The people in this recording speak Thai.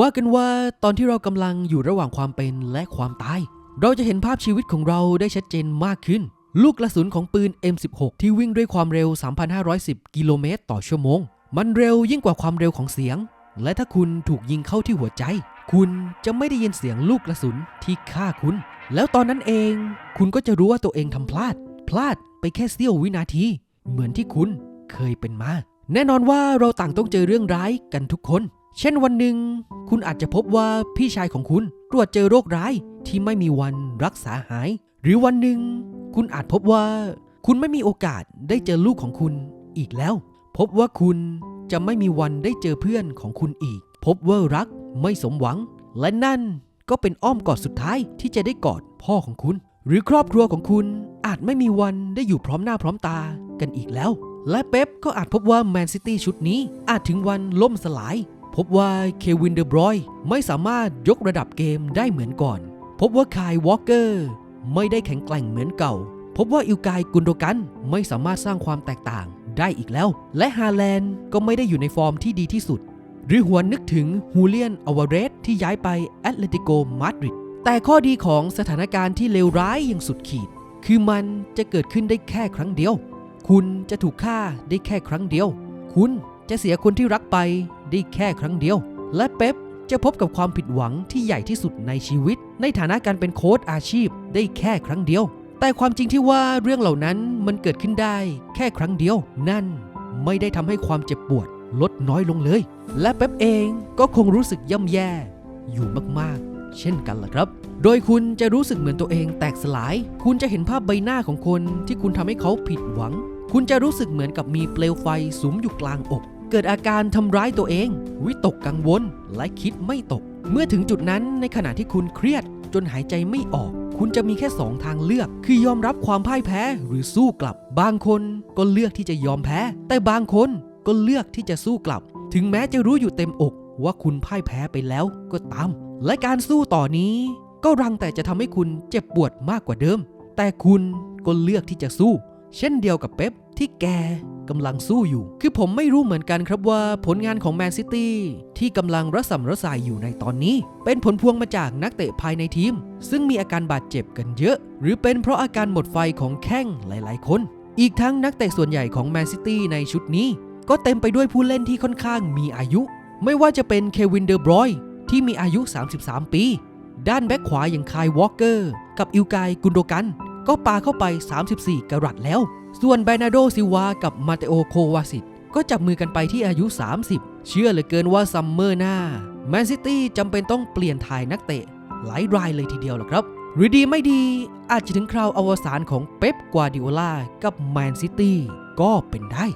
ว่ากันว่าตอนที่เรากำลังอยู่ระหว่างความเป็นและความตาย เราจะเห็นภาพชีวิตของเราได้ชัดเจนมากขึ้น ลูกกระสุนของปืน M16 ที่วิ่งด้วยความเร็ว 3,510 กิโลเมตรต่อชั่วโมง มันเร็วยิ่งกว่าความเร็วของเสียง และถ้าคุณถูกยิงเข้าที่หัวใจ คุณจะไม่ได้ยินเสียงลูกกระสุนที่ฆ่าคุณ แล้วตอนนั้นเอง คุณก็จะรู้ว่าตัวเองทำพลาด พลาดไปแค่เสี้ยววินาที เหมือนที่คุณเคยเป็นมา แน่นอนว่าเราต่างต้องเจอเรื่องร้ายกันทุกคน เช่นวันหนึ่ง คุณอาจจะพบว่าพี่ชายของคุณตรวจเจอโรคร้ายที่ไม่มีวันรักษาหาย หรือวันหนึ่ง คุณอาจพบว่า คุณไม่มีโอกาสได้เจอลูกของคุณอีกแล้ว พบว่าคุณจะไม่มีวันได้เจอเพื่อนของคุณอีก พบว่ารักไม่สมหวัง และนั่นก็เป็นอ้อมกอดสุดท้ายที่จะได้กอดพ่อของคุณ หรือครอบครัวของคุณอาจไม่มีวันได้อยู่พร้อมหน้าพร้อมตากันอีกแล้ว และเป๊ปก็อาจพบว่าแมนซิตี้ชุดนี้อาจถึงวันล่มสลาย พบว่าเควินเดอบรอยไม่สามารถยกระดับเกมได้เหมือนก่อน พบว่าคายวอลเกอร์ไม่ได้แข็งแกร่งเหมือนเก่า พบว่าอิลกายกุนโดกันไม่สามารถสร้างความแตกต่างได้อีกแล้ว และฮาแลนด์ก็ไม่ได้อยู่ในฟอร์มที่ดีที่สุด หรือหวนนึกถึงฮูเลียนอวาเรสที่ย้ายไปแอตเลติโกมาดริดแต่ข้อดีของสถานการณ์ที่เลวร้ายอย่างสุดขีด คือมันจะเกิดขึ้นได้แค่ครั้งเดียว คุณจะถูกฆ่าได้แค่ครั้งเดียว คุณจะเสียคนที่รักไป ได้แค่ครั้งเดียว และเป๊ปจะพบกับความผิดหวังที่ใหญ่ที่สุดในชีวิต ในฐานะการเป็นโค้ชอาชีพได้แค่ครั้งเดียว แต่ความจริงที่ว่าเรื่องเหล่านั้นมันเกิดขึ้นได้ แค่ครั้งเดียว นั่นไม่ได้ทำให้ความเจ็บปวดลดน้อยลงเลย และเป๊ปเองก็คงรู้สึกย่ำแย่ อยู่มากๆ เช่นกันล่ะครับ โดยคุณจะรู้สึกเหมือนตัวเองแตกสลาย คุณจะเห็นภาพใบหน้าของคนที่คุณทำให้เขาผิดหวัง คุณจะรู้สึกเหมือนกับมีเปลวไฟสุมอยู่กลางอก เกิดอาการทำร้ายตัวเอง วิตกกังวล และคิดไม่ตก เมื่อถึงจุดนั้นในขณะที่คุณเครียด จนหายใจไม่ออก คุณจะมีแค่สองทางเลือก คือยอมรับความพ่ายแพ้หรือสู้กลับ บางคนก็เลือกที่จะยอมแพ้ แต่บางคนก็เลือกที่จะสู้กลับ ถึงแม้จะรู้อยู่เต็มอก ว่าคุณพ่ายแพ้ไปแล้วก็ตาม และการสู้ต่อนี้ ก็รังแต่จะทำให้คุณเจ็บปวดมากกว่าเดิม แต่คุณก็เลือกที่จะสู้ เช่นเดียวกับเป๊ปที่แก กำลังสู้อยู่ คือผมไม่รู้เหมือนกันครับว่าผลงานของแมนซิตี้ที่กำลังระสำระสายอยู่ในตอนนี้ เป็นผลพวงมาจากนักเตะภายในทีม ซึ่งมีอาการบาดเจ็บกันเยอะ หรือเป็นเพราะอาการหมดไฟของแข้งหลายๆ คน อีกทั้งนักเตะส่วนใหญ่ของแมนซิตี้ในชุดนี้ ก็เต็มไปด้วยผู้เล่นที่ค่อนข้างมีอายุ ไม่ว่าจะเป็นเควินเดอร์บรอยที่มีอายุ 33 ปี ด้านแบ็คขวาอย่างคายวอลเกอร์ กับอิลกายกุนโดกัน ก็ปาเข้าไป 34 กรัตแล้ว ส่วนแบรนาโดซิวากับมาเตโอโควาสิตก็จับมือกันไปที่อายุ 30 เชื่อเหลือเกินว่าซัมเมอร์หน้าแมนซิตี้จำเป็นต้องเปลี่ยนถ่ายนักเตะ หลายรายเลยทีเดียวล่ะครับ หรือดีไม่ดีอาจจะถึงคราวอวสานของเป๊ปกวาดิโอลา กับแมนซิตี้ก็เป็นได้